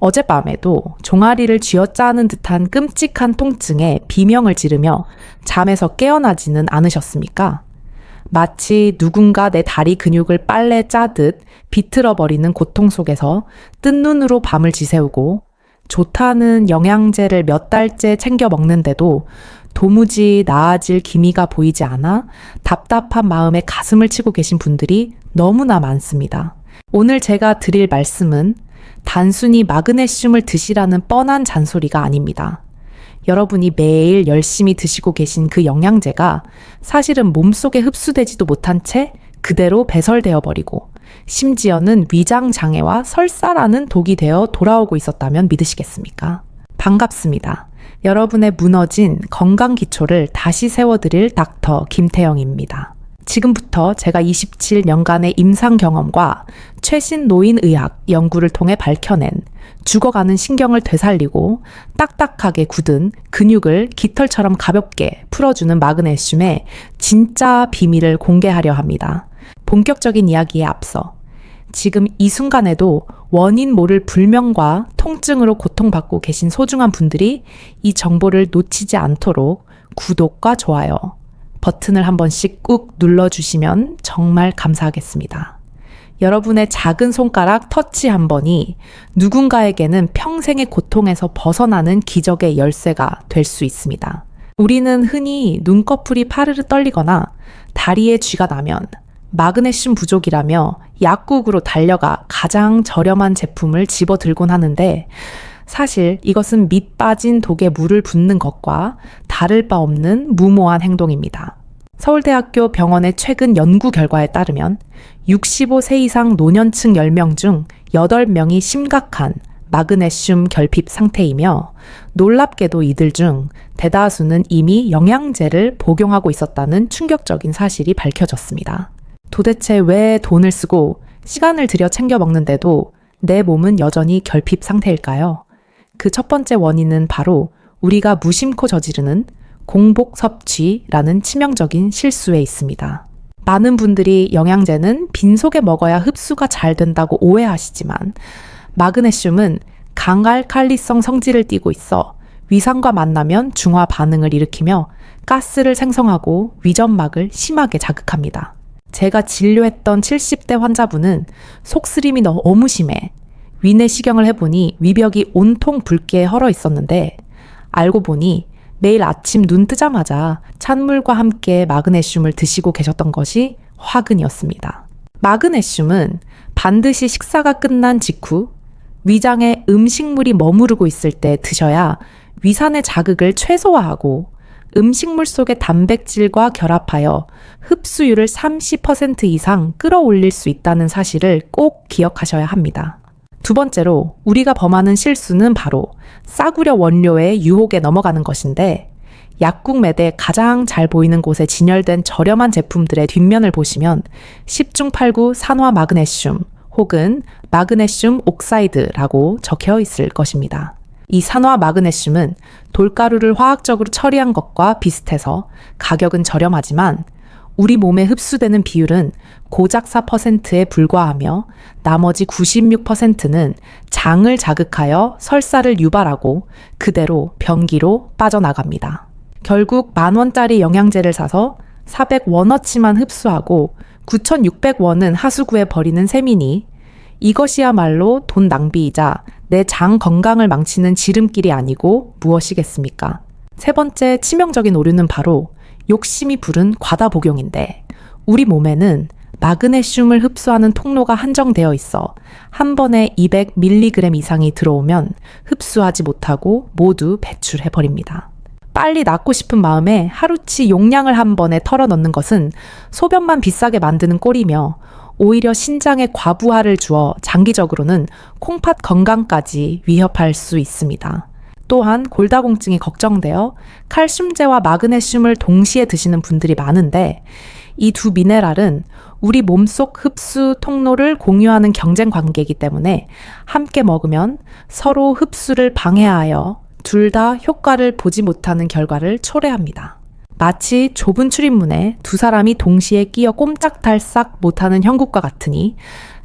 어젯밤에도 종아리를 쥐어짜는 듯한 끔찍한 통증에 비명을 지르며 잠에서 깨어나지는 않으셨습니까? 마치 누군가 내 다리 근육을 빨래 짜듯 비틀어버리는 고통 속에서 뜬 눈으로 밤을 지새우고 좋다는 영양제를 몇 달째 챙겨 먹는데도 도무지 나아질 기미가 보이지 않아 답답한 마음에 가슴을 치고 계신 분들이 너무나 많습니다. 오늘 제가 드릴 말씀은 단순히 마그네슘을 드시라는 뻔한 잔소리가 아닙니다. 여러분이 매일 열심히 드시고 계신 그 영양제가 사실은 몸속에 흡수되지도 못한 채 그대로 배설되어 버리고 심지어는 위장 장애와 설사라는 독이 되어 돌아오고 있었다면 믿으시겠습니까? 반갑습니다. 여러분의 무너진 건강 기초를 다시 세워드릴 닥터 김태영입니다. 지금부터 제가 27년간의 임상 경험과 최신 노인의학 연구를 통해 밝혀낸 죽어가는 신경을 되살리고 딱딱하게 굳은 근육을 깃털처럼 가볍게 풀어주는 마그네슘의 진짜 비밀을 공개하려 합니다. 본격적인 이야기에 앞서 지금 이 순간에도 원인 모를 불명과 통증으로 고통받고 계신 소중한 분들이 이 정보를 놓치지 않도록 구독과 좋아요, 버튼을 한 번씩 꾹 눌러주시면 정말 감사하겠습니다. 여러분의 작은 손가락 터치 한 번이 누군가에게는 평생의 고통에서 벗어나는 기적의 열쇠가 될 수 있습니다. 우리는 흔히 눈꺼풀이 파르르 떨리거나 다리에 쥐가 나면 마그네슘 부족이라며 약국으로 달려가 가장 저렴한 제품을 집어 들곤 하는데 사실 이것은 밑 빠진 독에 물을 붓는 것과 다를 바 없는 무모한 행동입니다. 서울대학교 병원의 최근 연구 결과에 따르면 65세 이상 노년층 10명 중 8명이 심각한 마그네슘 결핍 상태이며 놀랍게도 이들 중 대다수는 이미 영양제를 복용하고 있었다는 충격적인 사실이 밝혀졌습니다. 도대체 왜 돈을 쓰고 시간을 들여 챙겨 먹는데도 내 몸은 여전히 결핍 상태일까요? 그 첫 번째 원인은 바로 우리가 무심코 저지르는 공복 섭취라는 치명적인 실수에 있습니다. 많은 분들이 영양제는 빈속에 먹어야 흡수가 잘 된다고 오해하시지만 마그네슘은 강알칼리성 성질을 띠고 있어 위산과 만나면 중화 반응을 일으키며 가스를 생성하고 위점막을 심하게 자극합니다. 제가 진료했던 70대 환자분은 속쓰림이 너무 심해 위내시경을 해보니 위벽이 온통 붉게 헐어 있었는데 알고 보니 매일 아침 눈 뜨자마자 찬물과 함께 마그네슘을 드시고 계셨던 것이 화근이었습니다. 마그네슘은 반드시 식사가 끝난 직후 위장에 음식물이 머무르고 있을 때 드셔야 위산의 자극을 최소화하고 음식물 속의 단백질과 결합하여 흡수율을 30% 이상 끌어올릴 수 있다는 사실을 꼭 기억하셔야 합니다. 두 번째로 우리가 범하는 실수는 바로 싸구려 원료의 유혹에 넘어가는 것인데 약국 매대 가장 잘 보이는 곳에 진열된 저렴한 제품들의 뒷면을 보시면 10중 8구 산화 마그네슘 혹은 마그네슘 옥사이드라고 적혀 있을 것입니다. 이 산화 마그네슘은 돌가루를 화학적으로 처리한 것과 비슷해서 가격은 저렴하지만 우리 몸에 흡수되는 비율은 고작 4%에 불과하며 나머지 96%는 장을 자극하여 설사를 유발하고 그대로 변기로 빠져나갑니다. 결국 만 원짜리 영양제를 사서 400원어치만 흡수하고 9,600원은 하수구에 버리는 셈이니 이것이야말로 돈 낭비이자 내 장 건강을 망치는 지름길이 아니고 무엇이겠습니까? 세 번째 치명적인 오류는 바로 욕심이 부른 과다 복용인데 우리 몸에는 마그네슘을 흡수하는 통로가 한정되어 있어 한 번에 200mg 이상이 들어오면 흡수하지 못하고 모두 배출해 버립니다. 빨리 낫고 싶은 마음에 하루치 용량을 한 번에 털어 넣는 것은 소변만 비싸게 만드는 꼴이며 오히려 신장에 과부하를 주어 장기적으로는 콩팥 건강까지 위협할 수 있습니다. 또한 골다공증이 걱정되어 칼슘제와 마그네슘을 동시에 드시는 분들이 많은데 이 두 미네랄은 우리 몸속 흡수 통로를 공유하는 경쟁 관계이기 때문에 함께 먹으면 서로 흡수를 방해하여 둘 다 효과를 보지 못하는 결과를 초래합니다. 마치 좁은 출입문에 두 사람이 동시에 끼어 꼼짝달싹 못하는 형국과 같으니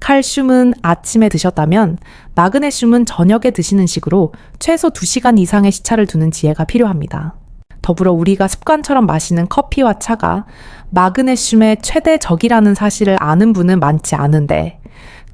칼슘은 아침에 드셨다면 마그네슘은 저녁에 드시는 식으로 최소 2시간 이상의 시차를 두는 지혜가 필요합니다. 더불어 우리가 습관처럼 마시는 커피와 차가 마그네슘의 최대 적이라는 사실을 아는 분은 많지 않은데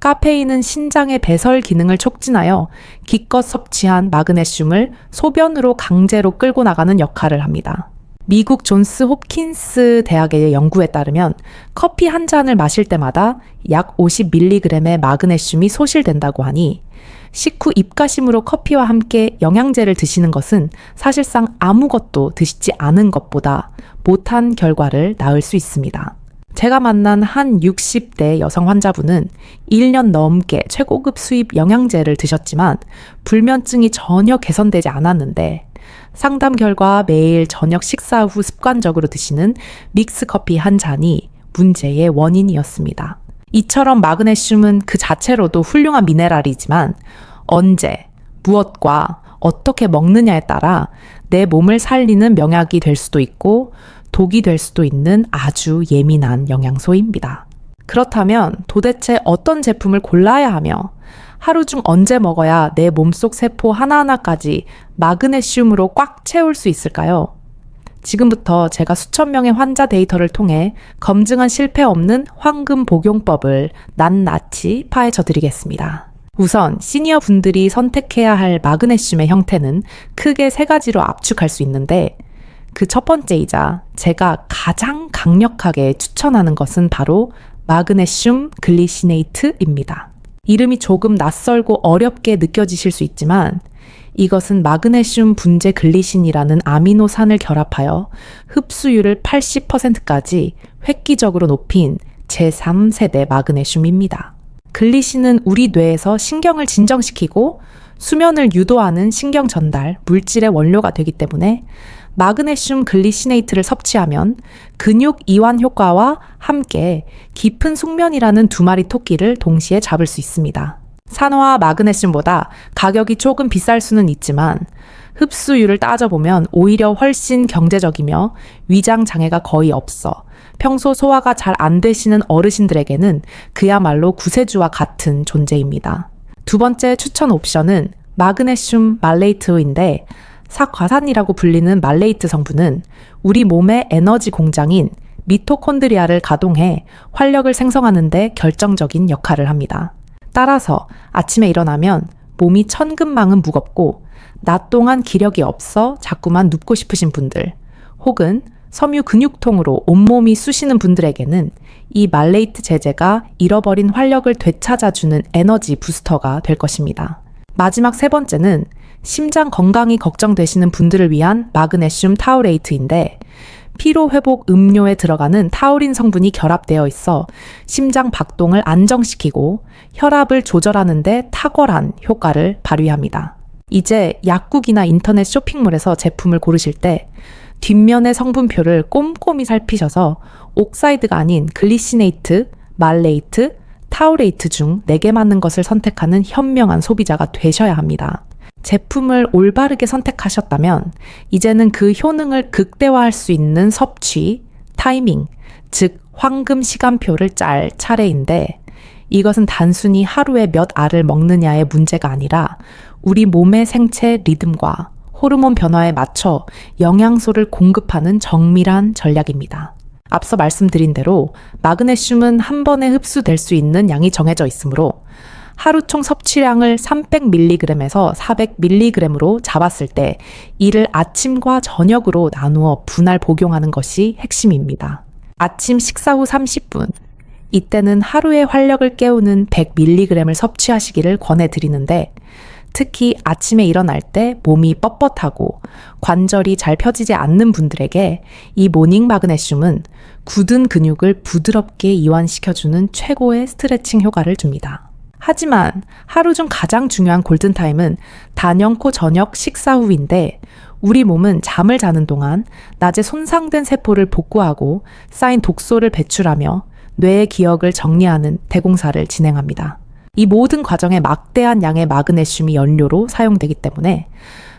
카페인은 신장의 배설 기능을 촉진하여 기껏 섭취한 마그네슘을 소변으로 강제로 끌고 나가는 역할을 합니다. 미국 존스 홉킨스 대학의 연구에 따르면 커피 한 잔을 마실 때마다 약 50mg의 마그네슘이 소실된다고 하니 식후 입가심으로 커피와 함께 영양제를 드시는 것은 사실상 아무것도 드시지 않은 것보다 못한 결과를 낳을 수 있습니다. 제가 만난 한 60대 여성 환자분은 1년 넘게 최고급 수입 영양제를 드셨지만 불면증이 전혀 개선되지 않았는데 상담 결과 매일 저녁 식사 후 습관적으로 드시는 믹스 커피 한 잔이 문제의 원인이었습니다. 이처럼 마그네슘은 그 자체로도 훌륭한 미네랄이지만 언제, 무엇과 어떻게 먹느냐에 따라 내 몸을 살리는 명약이 될 수도 있고 독이 될 수도 있는 아주 예민한 영양소입니다. 그렇다면 도대체 어떤 제품을 골라야 하며 하루 중 언제 먹어야 내 몸속 세포 하나하나까지 마그네슘으로 꽉 채울 수 있을까요? 지금부터 제가 수천 명의 환자 데이터를 통해 검증한 실패 없는 황금 복용법을 낱낱이 파헤쳐 드리겠습니다. 우선 시니어 분들이 선택해야 할 마그네슘의 형태는 크게 세 가지로 압축할 수 있는데 그 첫 번째이자 제가 가장 강력하게 추천하는 것은 바로 마그네슘 글리시네이트입니다. 이름이 조금 낯설고 어렵게 느껴지실 수 있지만 이것은 마그네슘 분재 글리신이라는 아미노산을 결합하여 흡수율을 80%까지 획기적으로 높인 제3세대 마그네슘입니다. 글리신은 우리 뇌에서 신경을 진정시키고 수면을 유도하는 신경 전달 물질의 원료가 되기 때문에 마그네슘 글리시네이트를 섭취하면 근육 이완 효과와 함께 깊은 숙면이라는 두 마리 토끼를 동시에 잡을 수 있습니다. 산화와 마그네슘보다 가격이 조금 비쌀 수는 있지만 흡수율을 따져보면 오히려 훨씬 경제적이며 위장 장애가 거의 없어 평소 소화가 잘 안 되시는 어르신들에게는 그야말로 구세주와 같은 존재입니다. 두 번째 추천 옵션은 마그네슘 말레이트인데 사과산이라고 불리는 말레이트 성분은 우리 몸의 에너지 공장인 미토콘드리아를 가동해 활력을 생성하는데 결정적인 역할을 합니다. 따라서 아침에 일어나면 몸이 천근망은 무겁고 낮 동안 기력이 없어 자꾸만 눕고 싶으신 분들, 혹은 섬유 근육통으로 온몸이 쑤시는 분들에게는 이 말레이트 제제가 잃어버린 활력을 되찾아주는 에너지 부스터가 될 것입니다. 마지막 세 번째는 심장 건강이 걱정되시는 분들을 위한 마그네슘 타우레이트인데 피로 회복 음료에 들어가는 타우린 성분이 결합되어 있어 심장 박동을 안정시키고 혈압을 조절하는데 탁월한 효과를 발휘합니다. 이제 약국이나 인터넷 쇼핑몰에서 제품을 고르실 때 뒷면의 성분표를 꼼꼼히 살피셔서 옥사이드가 아닌 글리시네이트, 말레이트, 타우레이트 중 4개 맞는 것을 선택하는 현명한 소비자가 되셔야 합니다. 제품을 올바르게 선택하셨다면 이제는 그 효능을 극대화할 수 있는 섭취, 타이밍, 즉 황금 시간표를 짤 차례인데 이것은 단순히 하루에 몇 알을 먹느냐의 문제가 아니라 우리 몸의 생체 리듬과 호르몬 변화에 맞춰 영양소를 공급하는 정밀한 전략입니다. 앞서 말씀드린 대로 마그네슘은 한 번에 흡수될 수 있는 양이 정해져 있으므로 하루 총 섭취량을 300mg에서 400mg으로 잡았을 때 이를 아침과 저녁으로 나누어 분할 복용하는 것이 핵심입니다. 아침 식사 후 30분, 이때는 하루의 활력을 깨우는 100mg을 섭취하시기를 권해드리는데 특히 아침에 일어날 때 몸이 뻣뻣하고 관절이 잘 펴지지 않는 분들에게 이 모닝 마그네슘은 굳은 근육을 부드럽게 이완시켜주는 최고의 스트레칭 효과를 줍니다. 하지만 하루 중 가장 중요한 골든타임은 단연코 저녁 식사 후인데 우리 몸은 잠을 자는 동안 낮에 손상된 세포를 복구하고 쌓인 독소를 배출하며 뇌의 기억을 정리하는 대공사를 진행합니다. 이 모든 과정에 막대한 양의 마그네슘이 연료로 사용되기 때문에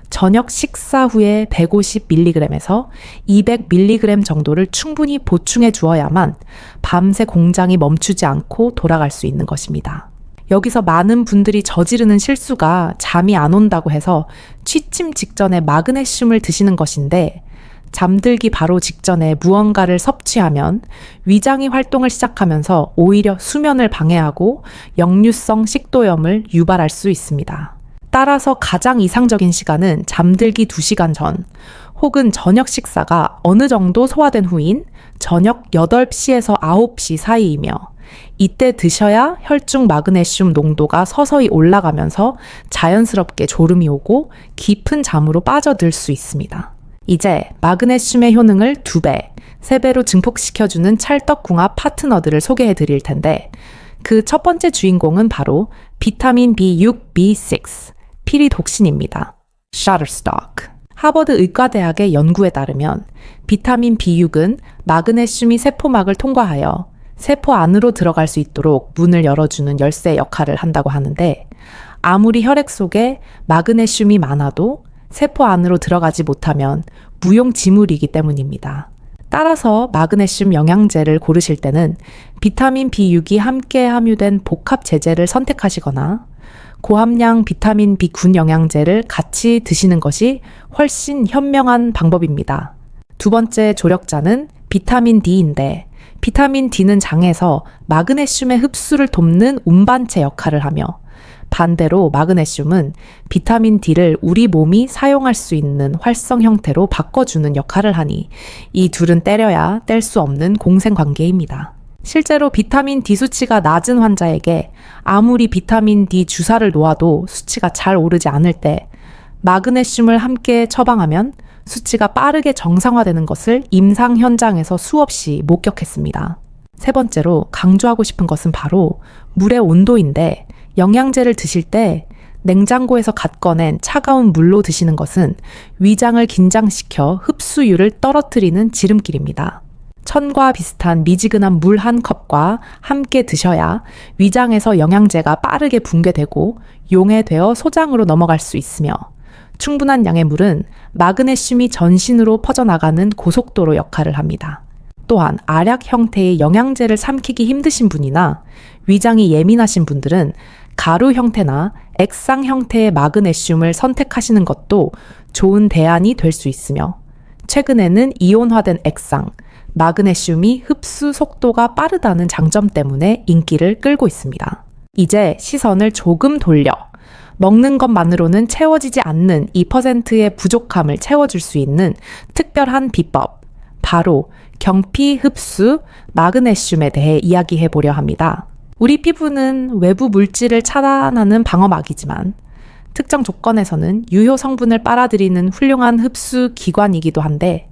저녁 식사 후에 150mg에서 200mg 정도를 충분히 보충해 주어야만 밤새 공장이 멈추지 않고 돌아갈 수 있는 것입니다. 여기서 많은 분들이 저지르는 실수가 잠이 안 온다고 해서 취침 직전에 마그네슘을 드시는 것인데 잠들기 바로 직전에 무언가를 섭취하면 위장이 활동을 시작하면서 오히려 수면을 방해하고 역류성 식도염을 유발할 수 있습니다. 따라서 가장 이상적인 시간은 잠들기 2시간 전 혹은 저녁 식사가 어느 정도 소화된 후인 저녁 8시에서 9시 사이이며 이때 드셔야 혈중 마그네슘 농도가 서서히 올라가면서 자연스럽게 졸음이 오고 깊은 잠으로 빠져들 수 있습니다. 이제 마그네슘의 효능을 2배, 3배로 증폭시켜주는 찰떡궁합 파트너들을 소개해 드릴 텐데 그 첫 번째 주인공은 바로 비타민 B6, B6, 피리독신입니다. Shutterstock. 하버드 의과대학의 연구에 따르면 비타민 B6은 마그네슘이 세포막을 통과하여 세포 안으로 들어갈 수 있도록 문을 열어주는 열쇠 역할을 한다고 하는데 아무리 혈액 속에 마그네슘이 많아도 세포 안으로 들어가지 못하면 무용지물이기 때문입니다. 따라서 마그네슘 영양제를 고르실 때는 비타민 B6이 함께 함유된 복합 제제를 선택하시거나 고함량 비타민 B9 영양제를 같이 드시는 것이 훨씬 현명한 방법입니다. 두 번째 조력자는 비타민 D인데 비타민 D는 장에서 마그네슘의 흡수를 돕는 운반체 역할을 하며 반대로 마그네슘은 비타민 D를 우리 몸이 사용할 수 있는 활성 형태로 바꿔주는 역할을 하니 이 둘은 때려야 뗄 수 없는 공생 관계입니다. 실제로 비타민 D 수치가 낮은 환자에게 아무리 비타민 D 주사를 놓아도 수치가 잘 오르지 않을 때 마그네슘을 함께 처방하면 수치가 빠르게 정상화되는 것을 임상 현장에서 수없이 목격했습니다. 세 번째로 강조하고 싶은 것은 바로 물의 온도인데 영양제를 드실 때 냉장고에서 갓 꺼낸 차가운 물로 드시는 것은 위장을 긴장시켜 흡수율을 떨어뜨리는 지름길입니다. 천과 비슷한 미지근한 물 한 컵과 함께 드셔야 위장에서 영양제가 빠르게 붕괴되고 용해되어 소장으로 넘어갈 수 있으며 충분한 양의 물은 마그네슘이 전신으로 퍼져나가는 고속도로 역할을 합니다. 또한 알약 형태의 영양제를 삼키기 힘드신 분이나 위장이 예민하신 분들은 가루 형태나 액상 형태의 마그네슘을 선택하시는 것도 좋은 대안이 될 수 있으며 최근에는 이온화된 액상, 마그네슘이 흡수 속도가 빠르다는 장점 때문에 인기를 끌고 있습니다. 이제 시선을 조금 돌려 먹는 것만으로는 채워지지 않는 2%의 부족함을 채워줄 수 있는 특별한 비법, 바로 경피 흡수 마그네슘에 대해 이야기해 보려 합니다. 우리 피부는 외부 물질을 차단하는 방어막이지만 특정 조건에서는 유효 성분을 빨아들이는 훌륭한 흡수 기관이기도 한데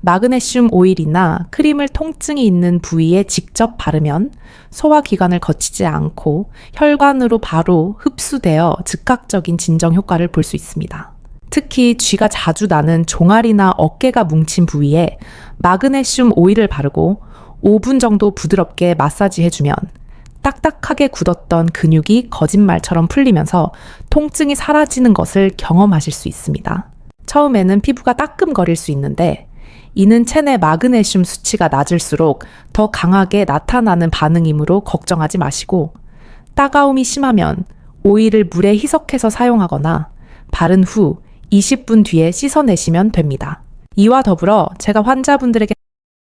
마그네슘 오일이나 크림을 통증이 있는 부위에 직접 바르면 소화기관을 거치지 않고 혈관으로 바로 흡수되어 즉각적인 진정 효과를 볼 수 있습니다. 특히 쥐가 자주 나는 종아리나 어깨가 뭉친 부위에 마그네슘 오일을 바르고 5분 정도 부드럽게 마사지 해주면 딱딱하게 굳었던 근육이 거짓말처럼 풀리면서 통증이 사라지는 것을 경험하실 수 있습니다. 처음에는 피부가 따끔거릴 수 있는데 이는 체내 마그네슘 수치가 낮을수록 더 강하게 나타나는 반응이므로 걱정하지 마시고 따가움이 심하면 오일을 물에 희석해서 사용하거나 바른 후 20분 뒤에 씻어내시면 됩니다. 이와 더불어 제가 환자분들에게